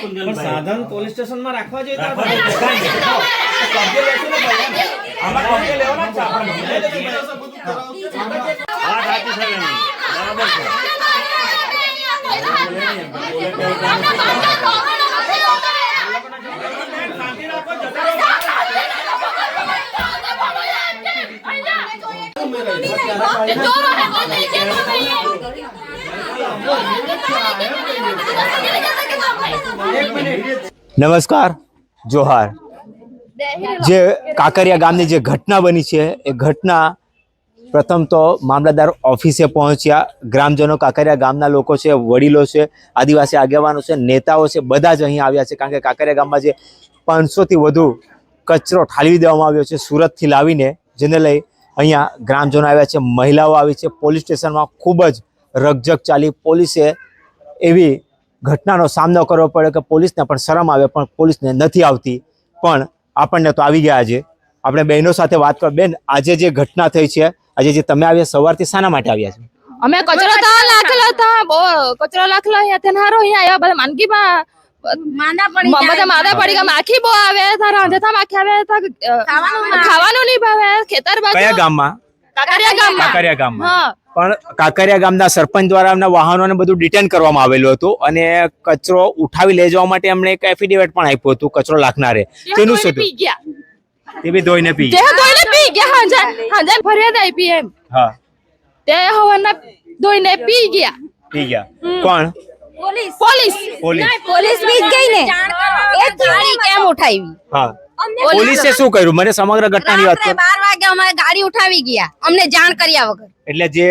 પણ સાધન પોલીસ સ્ટેશનમાં રાખવા જોઈએ તો રાખવા આપણે જોઈએ. બરાબર લેશું ને ભાઈ એમ. આમાં કબજે લેવાના જ છે આપણે. નહીં તો ભાઈ. વાત સાચી છે એની. બરાબર છે શાંતિ રાખો જતા રહો. નમસ્કાર જોહાર જે કાંકરિયા ગામની જે ઘટના બની છે એ ઘટના પ્રથમ તો મામલતદાર ઓફિસે પહોંચ્યા ગ્રામજનો કાંકરિયા ગામના લોકો છે વડીલો છે આદિવાસી આગેવાનો છે નેતાઓ છે બધા જ અહીં આવ્યા છે કારણ કે કાંકરિયા ગામમાં જે પાંચસોથી વધુ કચરો ઠાલવી દેવામાં આવ્યો છે સુરતથી લાવીને જેને લઈ અહીંયા ગ્રામજનો આવ્યા છે, મહિલાઓ આવી છે, પોલીસ સ્ટેશનમાં ખૂબ જ રકઝક ચાલી. પોલીસે એવી ઘટનાનો સામનો કરવો પડે કે પોલીસને પણ શરમ આવે, પણ પોલીસને નથી આવતી. પણ આપણને તો આવી ગયા છે. આપણે બહેનો સાથે વાત કરો, બેન, આજે જે ઘટના થઈ છે, આજે જે તમે આવ્યા સવારથી શાના માટે આવ્યા છો? અમે કચરો તો લાખેલો હતા બહુ કચરો લાખેલો અહીંયા તે અહીંયા આવ્યા બધા માનગીમાં માંદા પડી મ- બધા માદા પડી ગયા. માખી બહુ આવે તા રાંધેતા માખી આવે ખાવાનું નહીં ભાવે. ખેતર બાજુ કયા ગામમાં. કાકરિયા ગામમાં. કાંકરિયા ગામમાં. પણ કાંકરિયા ગામના સરપંચ દ્વારા એમના વાહનોને બધું ડિટેન કરવામાં આવેલું હતું અને કચરો ઉઠાવી લઈ જવા માટે એમણે એક એફિડેવિટ પણ આપ્યું હતું કચરો લાખનારે. તેનું શું પી ગયા. તે બી ધોઈને પી ગયા. ધોઈને પી ગયા હાંજે હાંજા ફરિયાદ આપી એમ. હા. તે હવાના ધોઈને પી ગયા. પી ગયા. કોણ? પોલીસ. પોલીસ. પોલીસ. બીજ ગઈ ને. એ ગાડી કેમ ઉઠાવી? હા. પોલીસે શું કર્યું? મને સમગ્ર ઘટનાની વાત કરો. બાર વાગે અમારે ગાડી ઉઠાવી ગયા. અમને જાણ કર્યા વગર. એટલે જે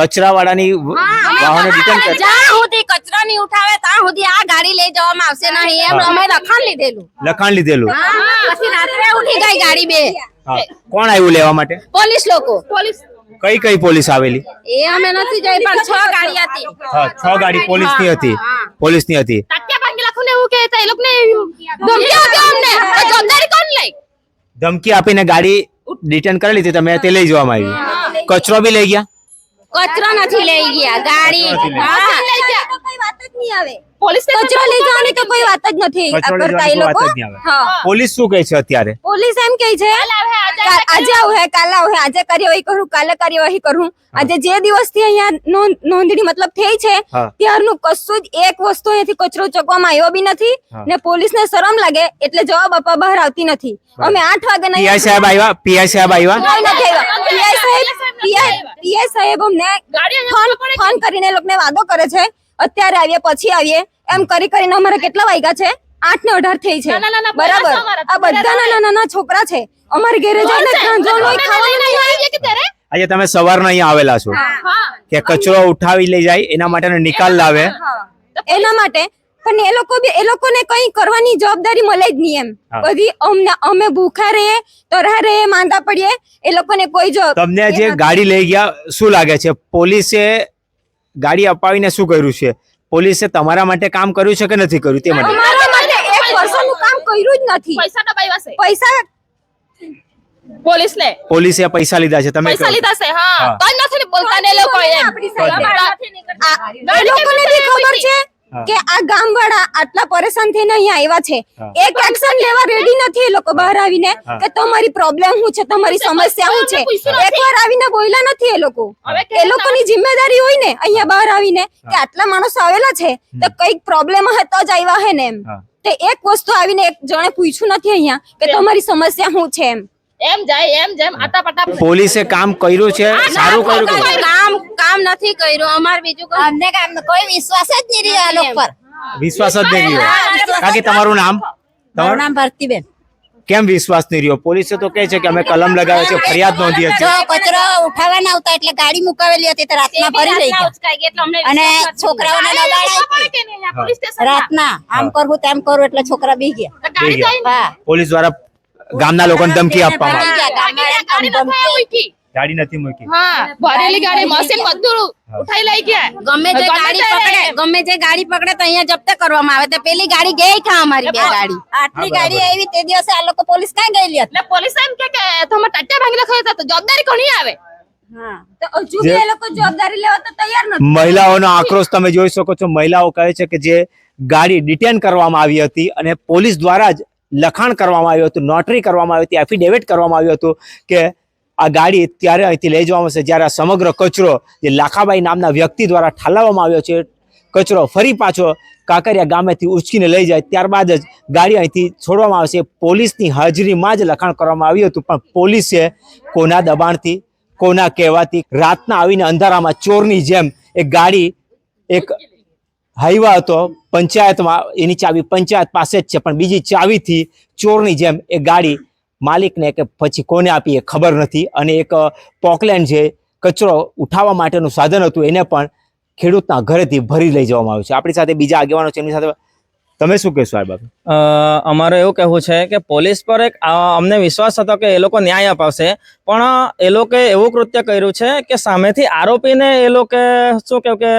કચરા વાળાની વાહનો રિટર્ન કરે. જ્યાં સુધી કચરો નહીં ઉઠાવે ત્યાં સુધી આ ગાડી લઈ જવામાં આવશે નહીં. એમ અમે લખાણ લીધેલું. લખાણ લીધેલું. પછી રાત્રે ઉઠી ગઈ ગાડી બે. હા. કોણ આવ્યું લેવા માટે? પોલીસ લોકો. પોલીસ. કઈ કઈ પોલીસ આવેલી? એ અમે નથી જઈ પણ છ ગાડી હતી. હા છ ગાડી પોલીસની હતી. પોલીસની હતી. તાત્યા ભાંગી લખું ને એવું કહેતા એ લોકોને ધમકી આપી અમને. જવાબદારી કોણ લે ધમકી આપીને ગાડી રિટર્ન કરી લીધી તમે તે લઈ જવામાં આવી. કચરો બી લઈ ગયા? કચરો નથી લઈ ગયા ગાડી. લઈ ગયા. વાત જ પોલીસ કચરો લઈ જવાની તો કોઈ વાત જ નથી કરતા એ લોકો વાત જ નહીં આવે. હા. પોલીસ શું કહે છે અત્યારે? પોલીસ એમ કહે છે આજે આવું હે કાલે આવું હે આજે કાર્યવાહી કરું કાલે કાર્યવાહી કરું. આજે જે દિવસથી અહીંયા નોંધણી મતલબ થઈ છે ત્યારનું કશું જ એક વસ્તુ અહીંયાથી કચરો ચકવામાં આવ્યો બી નથી. ને પોલીસને શરમ લાગે એટલે જવાબ આપવા બહાર આવતી નથી. અમે આઠ વાગે પીઆઈ સાહેબ આવ્યા? પીઆઈ સાહેબ આવ્યા? પીઆઈ સાહેબ પીઆઈ પીઆઈ સાહેબ અમને ફોન ફોન કરીને એ લોકોને વાદો કરે છે. અત્યારે આવીએ પછી આવીએ. એમ કરી કરીને અમારે કેટલા વાગ્યા છે? આઠ ને અઢાર થઈ છે. બરાબર. આ બધા નાના નાના છોકરા છે. અમારે ઘરે જઈને. આજે તમે સવારના અહીંયા આવેલા છો કે કચરો ઉઠાવી લઈ જાય એના માટેનો નિકાલ લાવે. એના માટે પણ એ લોકો બી એ લોકોને કઈ કરવાની જવાબદારી મળે જ નહીં એમ. બધી અમને અમે ભૂખા રહીએ તરહા રહીએ માંદા પડીએ એ લોકોને કોઈ જવાબ તમને જે ગાડી લઈ ગયા શું લાગે છે? પોલીસે ગાડી અપાવીને શું કર્યું છે? પોલીસે તમારા માટે કામ કર્યું છે કે નથી કર્યું? તે માટે અમારા માટે એક વર્ષનું કામ કર્યું જ નથી. પૈસા દબાવ્યા છે. પૈસા પોલીસને. પોલીસે પૈસા લીધા છે તમે પૈસા લીધા છે હા. તો નથી બોલતા ને લોકો એમ. આપણી આ- એ લોકોને બી ખબર છે. કે આ ગામ વાળા આટલા પરેશાન થઈને અહીંયા આવ્યા છે. એક એક્શન લેવા રેડી નથી એ લોકો બહાર આવીને કે તમારી પ્રોબ્લેમ શું છે? તમારી સમસ્યા શું છે? એકવાર આવીને બોલ્યા નથી એ લોકો. એ લોકોની જિમ્મેદારી હોય ને અહીંયા બહાર આવીને કે આટલા માણસો આવેલા છે તો કંઈક પ્રોબ્લેમ હે તો જ આવ્યા હે ને એમ. તે એક વસ્તુ આવીને એક જણે પૂછ્યું નથી અહીંયા કે તમારી સમસ્યા શું છે એમ. એમ જાય એમ જેમ આટા પાટા પોલીસે કામ કર્યું છે સારું કર્યું કામ નથી કર્યું અમાર બીજું કોઈ અમને કામ કોઈ વિશ્વાસ જ નહીં રહ્યો આ લોકો પર. વિશ્વાસ જ નહીં રહ્યો. કાકી તમારું નામ? તમારું? નામ ભરતીબેન. કેમ વિશ્વાસ નહીં રહ્યો? પોલીસે તો કહે છે કે અમે કલમ લગાવે છે ફરિયાદ નોંધી હતી. કચરો ઉઠાવવાના આવતા એટલે ગાડી મુકાવેલી હતી તો રાતના ભરી લઈ ગયા. અને છોકરાઓને રાતના આમ કરવું તેમ કરવું એટલે છોકરા બી ગયા. પોલીસ દ્વારા ગામના લોકોને ધમકી આપવામાં આવી. ગાડી નથી મૂકી. હા ભરેલી ગાડી મશીન બધું ઉઠાઈ લઈ ગયા. ગમે જે ગાડી પકડે ગમે જે ગાડી પકડે તો અહીંયા જપ્ત કરવામાં આવે. તો પેલી ગાડી ગઈ કા અમારી બે ગાડી? આટલી ગાડી આવી તે દિવસે આ લોકો પોલીસ ક્યાં ગયેલી હતી? પોલીસ એમ કે કે તમે ટટ્ટા ભાંગી લખો તો જવાબદારી કોની આવે? તો હજુ બી એ લોકો જવાબદારી લેવા તો તૈયાર નથી. મહિલાઓનો આક્રોશ તમે જોઈ શકો છો. મહિલાઓ કહે છે કે જે ગાડી ડિટેન કરવામાં આવી હતી અને પોલીસ દ્વારા જ લખાણ કરવામાં આવ્યું હતું નોટરી કરવામાં આવી હતી એફિડેવિટ કરવામાં આવ્યું હતું કે આ ગાડી ત્યારે અહીંથી લઈ જવામાં આવશે જ્યારે આ સમગ્ર કચરો જે લાખાબાઈ નામના વ્યક્તિ દ્વારા ઠાલવવામાં આવ્યો છે, કચરો ફરી પાછો કાંકરિયા ગામેથી ઉચકીને લઈ જાય, ત્યારબાદ જ ગાડી અહીંથી છોડવામાં આવશે. પોલીસની હાજરીમાં જ લખાણ કરવામાં આવ્યું હતું, પણ પોલીસે કોના દબાણથી, કોના કહેવાથી રાતના આવીને અંધારામાં ચોરની જેમ એક ગાડી, એક હાઈવા હતો, પંચાયતમાં એની ચાવી પંચાયત પાસે જ છે, પણ બીજી ચાવીથી ચોરની જેમ એ ગાડી માલિકને કે પછી કોને આપી એ ખબર નથી. અને એક પોકલેન્ડ જે કચરો ઉઠાવવા માટેનું સાધન હતું એને પણ ખેડૂતના ઘરેથી ભરી લઈ જવામાં આવ્યું છે. આપણી સાથે બીજા આગેવાનો છે એમની સાથે તમે શું કહેશો આ બાબત? અમારે એવું કહેવું છે કે પોલીસ પર એક અમને વિશ્વાસ હતો કે એ લોકો ન્યાય અપાવશે. પણ એ લોકોએ એવું કૃત્ય કર્યું છે કે સામેથી આરોપીને એ લોકો શું કહ્યું કે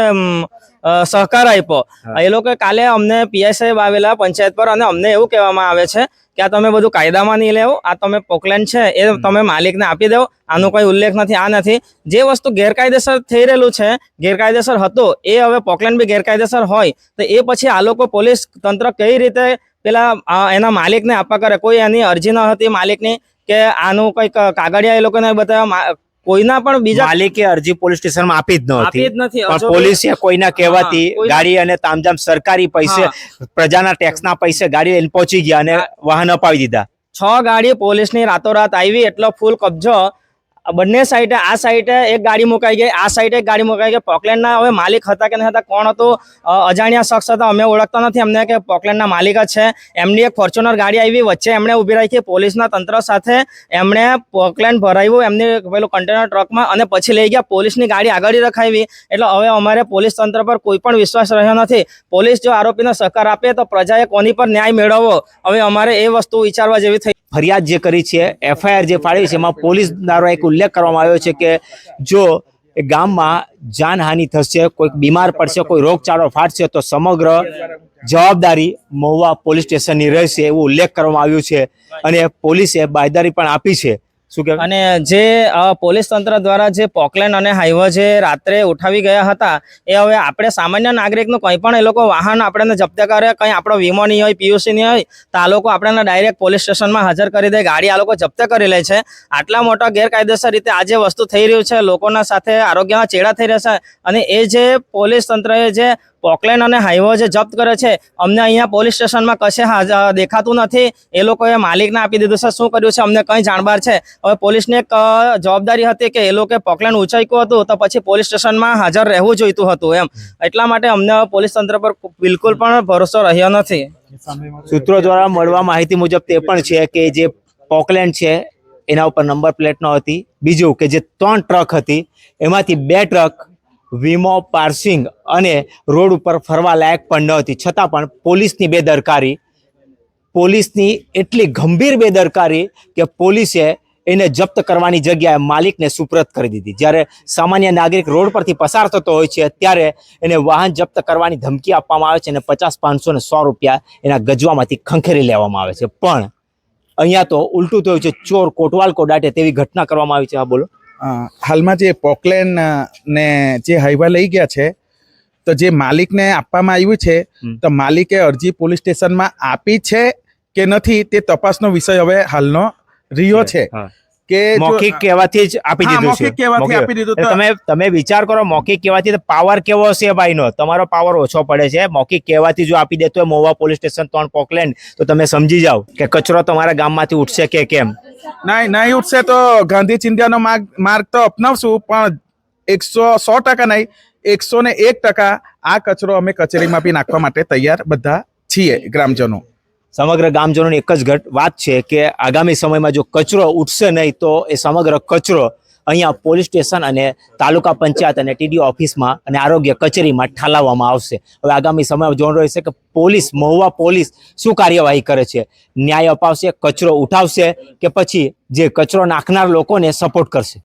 સહકાર આપ્યો. એ લોકો કાલે અમને પીએસઆઈ આવેલા પંચાયત પર અને અમને એવું કહેવામાં આવે છે કે આ તમે બધું કાયદામાં નહીં લેવો આ તમે પોકલેન્ડ છે એ તમે માલિકને આપી દેવો. આનો કોઈ ઉલ્લેખ નથી આ નથી. જે વસ્તુ ગેરકાયદેસર થઈ રહેલું છે ગેરકાયદેસર હતો એ હવે પોકલેન્ડ બી ગેરકાયદેસર હોય તો એ પછી આ લોકો પોલીસ તંત્ર કઈ રીતે પેલા એના માલિકને આપવા કરે? કોઈ એની અરજી ન હતી માલિકની કે આનું કંઈક કાગળિયા એ લોકોને બતાવ્યા કોઈના પણ બીજા માલિકે અરજી પોલીસ સ્ટેશનમાં આપી જ આપી જ નથી. પણ પોલીસે કોઈના કહેવાથી ગાડી અને તામજામ સરકારી પૈસે પ્રજાના ટેક્સના પૈસે ગાડી લઈને પહોંચી ગયા અને વાહન અપાવી દીધા. છ ગાડી પોલીસની રાતોરાત આવી એટલો ફૂલ કબજો બંને સાઈડે આ સાઈડે એક ગાડી મુકાઈ ગઈ, આ સાઈડે એક ગાડી મુકાઈ ગઈ. પોકલેન્ડના હવે માલિક હતા કે નહીં હતા, કોણ હતું? અજાણ્યા શખ્સ હતા, અમે ઓળખતા નથી. અમને કે પોકલેન્ડના માલિક જ છે. એમની એક ફોર્ચ્યુનર ગાડી આવી, વચ્ચે એમણે ઊભી રાખી. પોલીસના તંત્ર સાથે એમણે પોકલેન્ડ ભરાવ્યું એમની પેલું કન્ટેનર ટ્રકમાં અને પછી લઈ ગયા. પોલીસની ગાડી આગળ રખાવી. એટલે હવે અમારે પોલીસ તંત્ર પર કોઈ પણ વિશ્વાસ રહ્યો નથી. પોલીસ જો આરોપીને સહકાર આપે તો પ્રજાએ કોની પર ન્યાય મેળવવો? હવે અમારે એ વસ્તુ વિચારવા જેવી થઈ ફરિયાદ જે કરી છે, એફઆઈઆર જે ફાળવી છે, એમાં પોલીસ દ્વારા એક ઉલ્લેખ કરવામાં આવ્યો છે કે જો ગામમાં જાનહાનિ થશે, કોઈક બીમાર પડશે, કોઈ રોગચાળો ફાટશે, તો સમગ્ર જવાબદારી મહુવા પોલીસ સ્ટેશનની રહેશે એવું ઉલ્લેખ કરવામાં આવ્યું છે અને પોલીસે બાયદારી પણ આપી છે. શું કહેવાય? અને જે પોલીસ તંત્ર દ્વારા જે પોકલેન્ડ અને હાઈવે જે રાત્રે ઉઠાવી ગયા હતા, એ હવે આપણે સામાન્ય નાગરિકનું કંઈ પણ એ લોકો વાહન આપણને જપ્ત કરે, કંઈ આપણો વીમો નહીં હોય, પીયુસી નહીં હોય, તો આ લોકો આપણને ડાયરેક્ટ પોલીસ સ્ટેશનમાં હાજર કરી દે, ગાડી આ લોકો જપ્ત કરી લે છે. આટલા મોટા ગેરકાયદેસર રીતે આ જે વસ્તુ થઈ રહ્યું છે, લોકોના સાથે આરોગ્યના ચેડા થઈ રહ્યા છે, અને એ જે પોલીસ તંત્રએ જે પોકલેન્ડ અને હાઈવે જે જપ્ત કરે છે, અમને અહીંયા પોલીસ સ્ટેશનમાં કશે દેખાતું નથી. એ લોકોએ માલિકને આપી દીધું છે. શું કર્યું છે? અમને કંઈ જાણબાર છે. હવે પોલીસને એક જવાબદારી હતી કે એ લોકોએ પોકલેન્ડ ઉંચાક્યું હતું તો પછી પોલીસ સ્ટેશનમાં હાજર રહેવું જોઈતું હતું એમ. એટલા માટે અમને પોલીસ તંત્ર પર બિલકુલ પણ ભરોસો રહ્યો નથી. સૂત્રો દ્વારા મળવા માહિતી મુજબ તે પણ છે કે જે પોકલેન્ડ છે, એના ઉપર નંબર પ્લેટ ન હતી. બીજું કે જે ત્રણ ટ્રક હતી, એમાંથી બે ટ્રક વીમો પાર્સિંગ અને રોડ ઉપર ફરવા લાયક પણ ન હતી. છતાં પણ પોલીસની બેદરકારી, પોલીસની એટલી ગંભીર બેદરકારી કે પોલીસે એને જપ્ત કરવાની જગ્યાએ માલિકને સુપ્રત કરી દીધી. જ્યારે સામાન્ય નાગરિક રોડ પરથી પસાર થતો હોય છે, ત્યારે એને વાહન જપ્ત કરવાની ધમકી આપવામાં આવે છે અને પચાસ, પાંચસો ને સો રૂપિયા એના ગજવામાંથી ખંખેરી લેવામાં આવે છે. પણ અહીંયા તો ઉલટું થયું છે, ચોર કોટવાલ કોડાટે તેવી ઘટના કરવામાં આવી છે. હા, બોલો. હાલમાં જે પોકલેન ને જે હાઈવા લઈ ગયા છે તો જે માલિકને આપવામાં આવ્યું છે તો માલિકે અરજી પોલીસ સ્ટેશનમાં આપી છે કે નથી તે તપાસનો વિષય હવે હાલનો રહ્યો છે. કે મૌખિક કહેવાથી જ આપી દીધું છે. કહેવાથી આપી દીધું તમે તમે વિચાર કરો મૌખિક કહેવાથી પાવર કેવો હશે ભાઈનો? તમારો પાવર ઓછો પડે છે. મૌખિક કહેવાથી જો આપી દેતો હોય મોવા પોલીસ સ્ટેશન ત્રણ પોકલેન્ડ. તો તમે સમજી જાઓ કે કચરો તમારા ગામમાંથી ઉઠશે કે કેમ? નહીં નહીં ઉઠશે તો ગાંધી ચિંધ્યાનો માર્ગ માર્ગ તો અપનાવશું પણ એકસો સો ટકા નહીં એકસો ને એક ટકા આ કચરો અમે કચેરીમાં બી નાખવા માટે તૈયાર બધા છીએ ગ્રામજનો. સમગ્ર ગામજનોની એક જ ઘટ વાત છે કે આગામી સમયમાં જો કચરો ઉઠશે નહીં, તો એ સમગ્ર કચરો અહીંયા પોલીસ સ્ટેશન અને તાલુકા પંચાયત અને ટીડીઓ ઓફિસમાં અને આરોગ્ય કચેરીમાં ઠાલવવામાં આવશે. હવે આગામી સમયમાં જોવાનું રહેશે કે પોલીસ, મહુવા પોલીસ શું કાર્યવાહી કરે છે? ન્યાય અપાવશે, કચરો ઉઠાવશે કે પછી જે કચરો નાખનાર લોકોને સપોર્ટ કરશે?